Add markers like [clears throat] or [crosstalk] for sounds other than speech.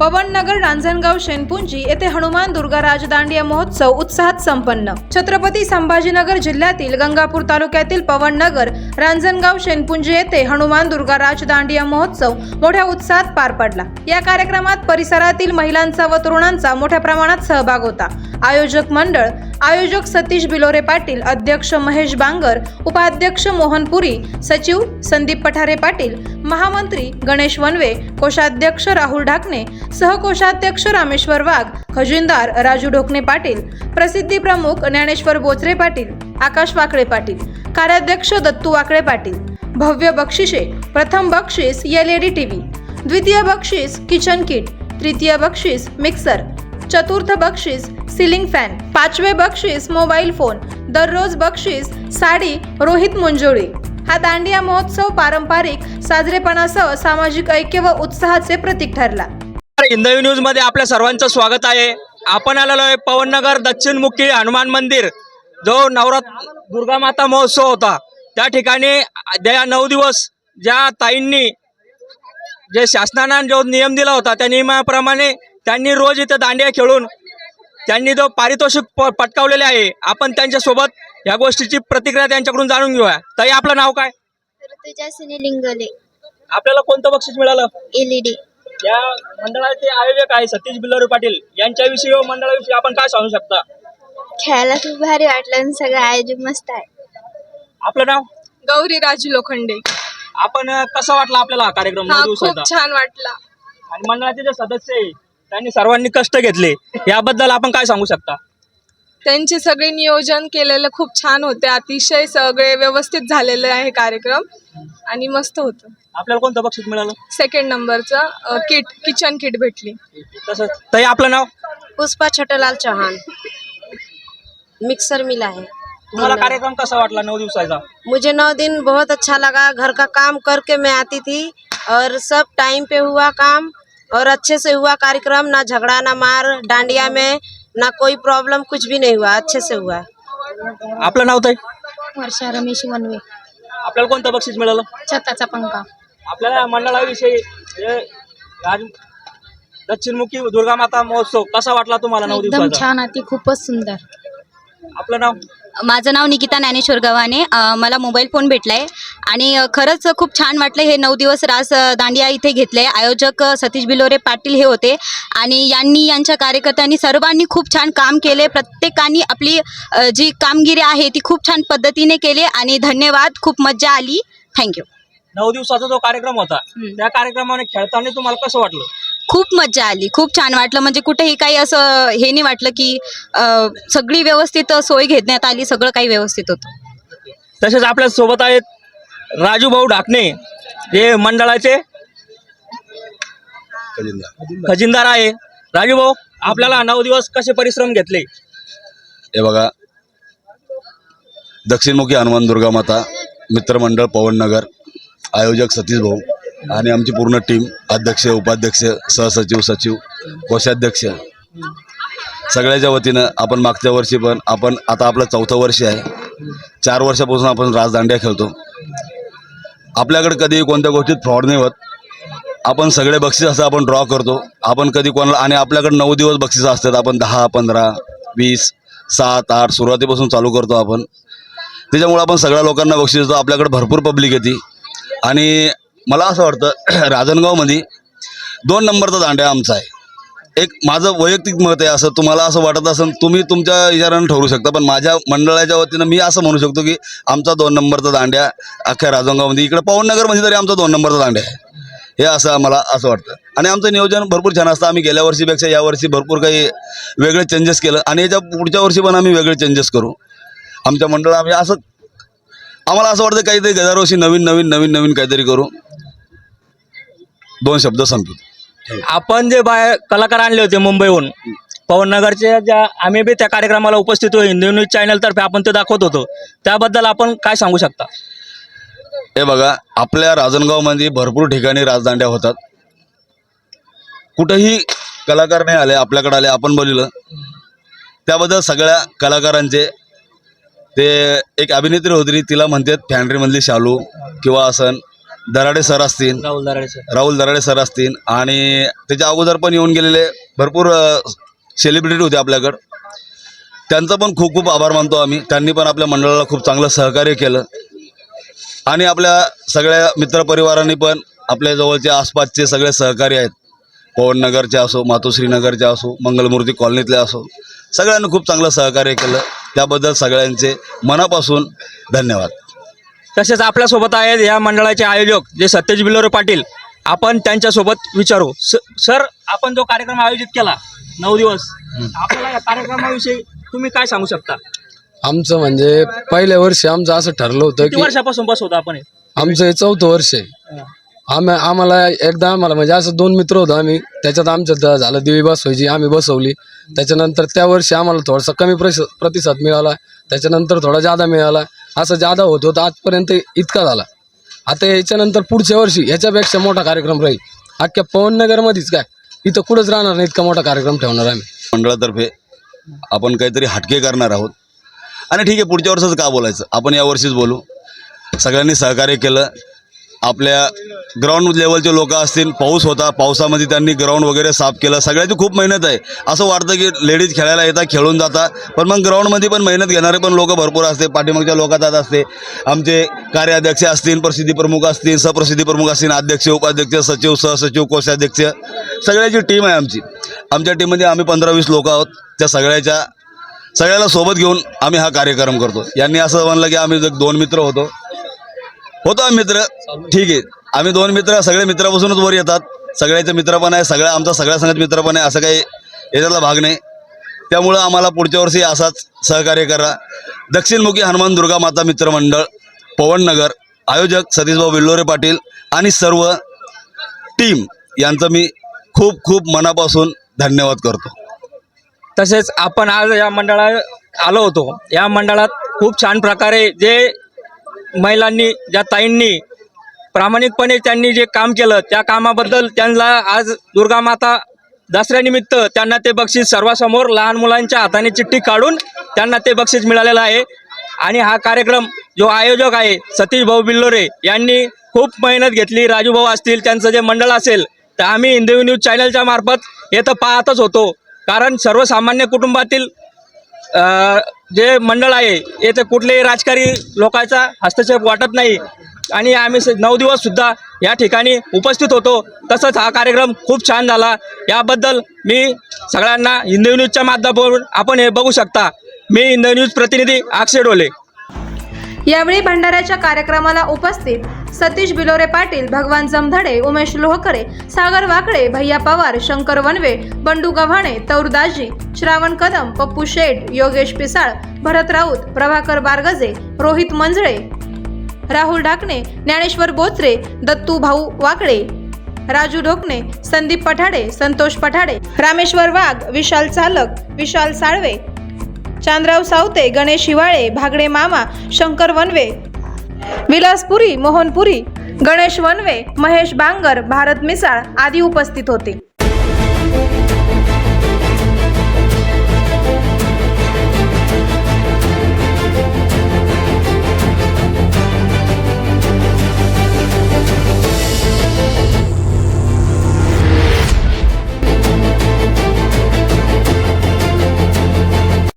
पवननगर रांजणगाव शेनपुंजी येथे हनुमान दुर्गा राजदांडिया महोत्सव उत्साहात संपन्न. छत्रपती संभाजीनगर जिल्ह्यातील गंगापूर तालुक्यातील पवननगर रांजणगाव शेनपुंजी येथे हनुमान दुर्गा राजदांडिया महोत्सव मोठ्या उत्साहात पार पडला. या कार्यक्रमात परिसरातील महिलांचा व तरुणांचा मोठ्या प्रमाणात सहभाग होता. आयोजक मंडळ आयोजक सतीश बिलोरे पाटील अध्यक्ष महेश बांगर उपाध्यक्ष मोहन पुरी सचिव संदीप पठारे पाटील महामंत्री गणेश वनवे कोषाध्यक्ष राहुल ढाकणे सहकोषाध्यक्ष रामेश्वर वाघ खजिनदार राजू ढोकणे पाटील प्रसिद्धी प्रमुख ज्ञानेश्वर बोचरे पाटील आकाश वाकळे पाटील कार्याध्यक्ष दत्तू वाकळे पाटील भव्य बक्षिसे प्रथम बक्षीस L E D T V द्वितीय बक्षीस किचन किट तृतीय बक्षीस मिक्सर चतुर्थ बक्षीस सिलिंग फॅन पाचवे बक्षीस मोबाईल फोन दररोज बक्षीस साडी रोहित मुंजोळी. हा दांडिया महोत्सव पारंपरिक साजरेपणासह सामाजिक ऐक्य व उत्साहाचे प्रतीक ठरला. हिंदवी न्यूजमध्ये आपल्या सर्वांचं स्वागत आहे. आपण आलेलो आहे पवननगर दक्षिणमुखी हनुमान मंदिर जो नवरात दुर्गा माता महोत्सव होता. त्या ठिकाणी त्या नऊ दिवस ज्या ताईंनी जे शासनानं जो नियम दिला होता त्या नियमाप्रमाणे त्यांनी रोज इथं दांडिया खेळून त्यांनी जो पारितोषिक प- पटकावलेले आहे आपण त्यांच्यासोबत या गोष्टीची प्रतिक्रिया त्यांच्याकडून जाणून घेऊया. ताई आपलं नाव काय? ऋतुजा सिनेलिंगले. आपल्याला कोणतं बक्षीस मिळालं? एलईडी या मंडळाचे आयोजक आहे सतीश बिल्लारू पाटील. यांच्याविषयी व मंडळाविषयी आपण काय सांगू शकता? खेळायला खूप भारी वाटलं आणि सगळं आयोजक मस्त आहे. आपलं नाव? गौरी राजू लोखंडे. आपण अं, कसा वाटला आपल्याला हा कार्यक्रम? नऊ खूप दिवसाचा छान वाटला. आणि मंडळाचे जे सदस्य आहे त्यांनी सर्वांनी कष्ट घेतले. याबद्दल आपण काय सांगू शकता? त्यांचे सगळे नियोजन केलेलं खूप छान होते. अतिशय सगळे व्यवस्थित झालेलं आहे कार्यक्रम. आणि मस्त होतं. आपल्याला कोणतं बक्षीस मिळालं? सेकंड नंबरचं किट किचन किट भेटली. तसंच. ताई आपलं नाव? पुष्पा छोटेलाल चौहान मिक्सर मिला है तुम्हाला कार्यक्रम कसा वाटला नऊ दिवसाचा? मुझे नौ दिन बहुत अच्छा लगा. घर का काम करके मैं आती थी. और सब टाइम पे हुआ काम. और अच्छे से हुआ कार्यक्रम ना झगड़ा ना मार डांडिया में ना कोई प्रॉब्लम कुछ भी नहीं हुआ अच्छे से हुआ। आपलं नाव ताई? वर्षा रमेश वनवे. आपल्याला कोणतं बक्षीस मिळालं? छताचा पंखा. आपल्याला मंडळाविषयी राज दक्षिणमुखी दुर्गा माता महोत्सव कसा वाटला तुम्हाला नऊ एकदम दिवसाचा? छान आहे खूपच सुंदर. आपलं नाव? माझं नाव निकिता ज्ञानेश्वर गव्हाणे. मला मोबाईल फोन भेटला आहे आणि खरंच खूप छान वाटलं हे नऊ दिवस रास दांडिया इथे घेतले आयोजक सतीश बिलोरे पाटील हे होते. आणि यांनी यांच्या कार्यकर्त्यांनी सर्वांनी खूप छान काम केले प्रत्येकाने आपली जी कामगिरी आहे ती खूप छान पद्धतीने केली. आणि धन्यवाद. खूप मज्जा आली. थँक्यू. नऊ दिवसाचा जो कार्यक्रम होता त्या कार्यक्रमाने खेळताना तुम्हाला कसं वाटलं? खूप मज्जा आली खूप छान वाटलं. म्हणजे कुठेही काही असं हे नाही वाटलं की अ, सगळी व्यवस्थित सोय घेण्यात आली सगळं काही व्यवस्थित होतं. तसेच आपल्यासोबत आहेत राजू भाऊ ढाकणे हे मंडळाचे खजिनदार. आहे. राजू भाऊ आपल्याला नऊ दिवस कसे परिश्रम घेतले? हे बघा दक्षिणमुखी हनुमान दुर्गा माता मित्रमंडळ पवननगर आयोजक सतीश भाऊ आणि आमची पूर्ण टीम अध्यक्ष उपाध्यक्ष सहसचिव सचिव कोषाध्यक्ष. सगळ्याच्या वतीनं आपण मागच्या वर्षी पण आपण आता आपलं चौथं वर्ष आहे. चार वर्षापासून आपण राजदांड्या खेळतो. आपल्याकडे कधी कोणत्या गोष्टीत फ्रॉड नाही होत. आपण सगळे बक्षीस असं आपण ड्रॉ करतो. आपण कधी कोणाला आणि आपल्याकडे नऊ दिवस बक्षीस असतात. आपण दहा पंधरा वीस सात आठ सुरुवातीपासून चालू करतो आपण. त्याच्यामुळे आपण सगळ्या लोकांना बक्षीस देतो. आपल्याकडे भरपूर पब्लिक येते. आणि मला असं वाटतं [clears throat] राजनगावमध्ये दोन नंबरचा दांड्या आमचा आहे. एक माझं वैयक्तिक मत आहे असं तुम्हाला असं वाटत असेल तुम्ही तुमच्या विचारानं ठरू शकता पण माझ्या मंडळाच्या वतीनं मी असं म्हणू शकतो की आमचा दोन नंबरचा दांड्या अख्ख्या राजनगावमध्ये इकडे पवननगरमध्ये तरी आमचा दोन नंबरचा दांड्या आहे. हे असं आम्हाला असं वाटतं. आणि आमचं नियोजन भरपूर छान असतं. आम्ही गेल्या वर्षीपेक्षा यावर्षी भरपूर काही वेगळे चेंजेस केलं. आणि याच्या पुढच्या वर्षी पण आम्ही वेगळे चेंजेस करू. आमच्या मंडळ आम्ही असं आम्हाला असं वाटतं काहीतरी गजारोशी नवीन नवीन नवीन नवीन काहीतरी करू. दोन शब्द संपतो आपण जे बाय कलाकार आणले होते मुंबईहून पवननगरचे ज्या आम्ही बी त्या कार्यक्रमाला उपस्थित होतो हिंदी न्यूज चॅनल तर्फे आपण ते दाखवत होतो. त्याबद्दल आपण काय सांगू शकता? हे बघा आपल्या राजनगावमध्ये भरपूर ठिकाणी राजदांड्या होतात. कुठंही कलाकार नाही आले आपल्याकडे आले आपण बोलिलं. त्याबद्दल सगळ्या कलाकारांचे ते एक अभिनेत्री होती तिला म्हणतात फॅन्ड्रीमधली शालू किंवा असन दराडे सर असतील. राहुल दराडे सर. राहुल दराडे सर असतील. आणि त्याच्या अगोदर पण येऊन गेलेले भरपूर सेलिब्रिटी होते आपल्याकडं. त्यांचा पण खूप खूप आभार मानतो आम्ही. त्यांनी पण आपल्या मंडळाला खूप चांगलं सहकार्य केलं. आणि आपल्या सगळ्या मित्रपरिवारांनी पण आपल्या जवळचे आसपासचे सगळे सहकारी आहेत. पवननगरचे असो मातोश्रीनगरचे असो मंगलमूर्ती कॉलनीतले असो सगळ्यांनी खूप चांगलं सहकार्य केलं. त्याबद्दल सगळ्यांचे मनापासून धन्यवाद. तसेच आपल्यासोबत आहेत या मंडळाचे आयोजक जे सत्यज बिलोरे पाटील. आपण त्यांच्यासोबत विचारू. स- सर आपण जो कार्यक्रम आयोजित केला नऊ दिवस आपल्याला या कार्यक्रमाविषयी तुम्ही काय सांगू शकता? आमचं म्हणजे पहिल्या वर्षी आमचं असं ठरलं होतं की वर्षापासून बसवतो आपण हे? आमचं हे चौथं वर्ष आहे. आम्ही आम्हाला एकदा आम्हाला म्हणजे असं दोन मित्र होतो आम्ही. त्याच्यात आमचं द- झालं दिवी बसवायची आम्ही बसवली. त्याच्यानंतर त्या वर्षी आम्हाला थोडासा कमी प्रस प्रतिसाद मिळाला. त्याच्यानंतर थोडा जादा मिळाला. असं जादा होत होतं आजपर्यंत इतका झाला. आता याच्यानंतर पुढच्या वर्षी याच्यापेक्षा मोठा कार्यक्रम राहील. अख्ख्या पवननगरमध्येच काय? इथं कुठंच राहणार नाही इतका मोठा कार्यक्रम ठेवणार आम्ही. मंडळातर्फे आपण काहीतरी हटके करणार आहोत. आणि ठीक आहे पुढच्या वर्षाचं का बोलायचं? आपण यावर्षीच बोलू. सगळ्यांनी सहकार्य केलं. आपल्या ग्राउंड लेवलचे लोक असतील पाऊस होता पावसामध्ये त्यांनी ग्राउंड वगैरे साफ केलं सगळ्याची खूप मेहनत आहे. असं वाटतं की लेडीज खेळायला येतात खेळून जातात पण मग ग्राउंडमध्ये पण मेहनत घेणारे पण लोक भरपूर असते पाठीमागच्या लोकात असते. आमचे कार्याध्यक्ष असतील प्रसिद्धी प्रमुख असतील सप्रसिद्धी प्रमुख असतील अध्यक्ष उपाध्यक्ष सचिव सहसचिव कोषाध्यक्ष सगळ्याची टीम आहे आमची. आमच्या टीममध्ये आम्ही पंधरा वीस लोक आहोत. त्या सगळ्याच्या सगळ्याला सोबत घेऊन आम्ही हा कार्यक्रम करतो. यांनी असं म्हणलं की आम्ही दोन मित्र होतो होतो आम्ही मित्र. ठीक आहे. आम्ही दोन मित्र सगळे मित्रापासूनच वर येतात. सगळ्याचे मित्र पण आहे सगळ्या आमचा सगळ्या संगत मित्र पण आहे असं काही याच्यातला भाग नाही. त्यामुळं आम्हाला पुढच्या वर्षी असाच सहकार्य करा. दक्षिणमुखी हनुमान दुर्गा माता मित्रमंडळ पवननगर आयोजक सतीशभाऊ विल्लोरे पाटील आणि सर्व टीम यांचं मी खूप खूप मनापासून धन्यवाद करतो. तसेच आपण आज या मंडळात आलो होतो. या मंडळात खूप छान प्रकारे जे महिलांनी ज्या ताईंनी प्रामाणिकपणे त्यांनी जे काम केलं त्या कामाबद्दल त्यांना आज दुर्गा माता दसऱ्यानिमित्त त्यांना ते बक्षीस सर्वासमोर लहान मुलांच्या हाताने चिठ्ठी काढून त्यांना ते बक्षीस मिळालेलं आहे. आणि हा कार्यक्रम जो आयोजक आहे सतीश भाऊ बिल्लोरे यांनी खूप मेहनत घेतली. राजू भाऊ असतील त्यांचं जे मंडळ असेल तर आम्ही हिंदवी न्यूज चॅनलच्या मार्फत हे तर पाहतच होतो. कारण सर्वसामान्य कुटुंबातील जे मंडळ आहे येथे कुठलेही राजकारी लोकांचा हस्तक्षेप वाटत नाही. आणि आम्ही नऊ दिवस सुद्धा या ठिकाणी उपस्थित होतो. तसंच हा कार्यक्रम खूप छान झाला. याबद्दल मी सगळ्यांना हिंदू न्यूजच्या माध्यमातून आपण हे बघू शकता. मी हिंदू न्यूज प्रतिनिधी आक्षे डोले. यावेळी भंडाऱ्याच्या कार्यक्रमाला उपस्थित सतीश बिलोरे पाटील भगवान जमधडे उमेश लोहकरे सागर वाकळे भैया पवार शंकर वनवे बंडू गव्हाणे तौरदाजी श्रावण कदम पप्पू शेठ योगेश पिसाळ भरत राऊत प्रभाकर बारगजे रोहित मंजळे राहुल ढाकणे ज्ञानेश्वर बोचरे दत्तू भाऊ वाकळे राजू ढोकणे संदीप पठाडे संतोष पठाडे रामेश्वर वाघ विशाल चालक विशाल साळवे चांदराव सावते गणेश हिवाळे भागडे मामा शंकर वनवे विलासपुरी मोहनपुरी गणेश वनवे महेश बांगर भारत मिसाळ आदी उपस्थित होते.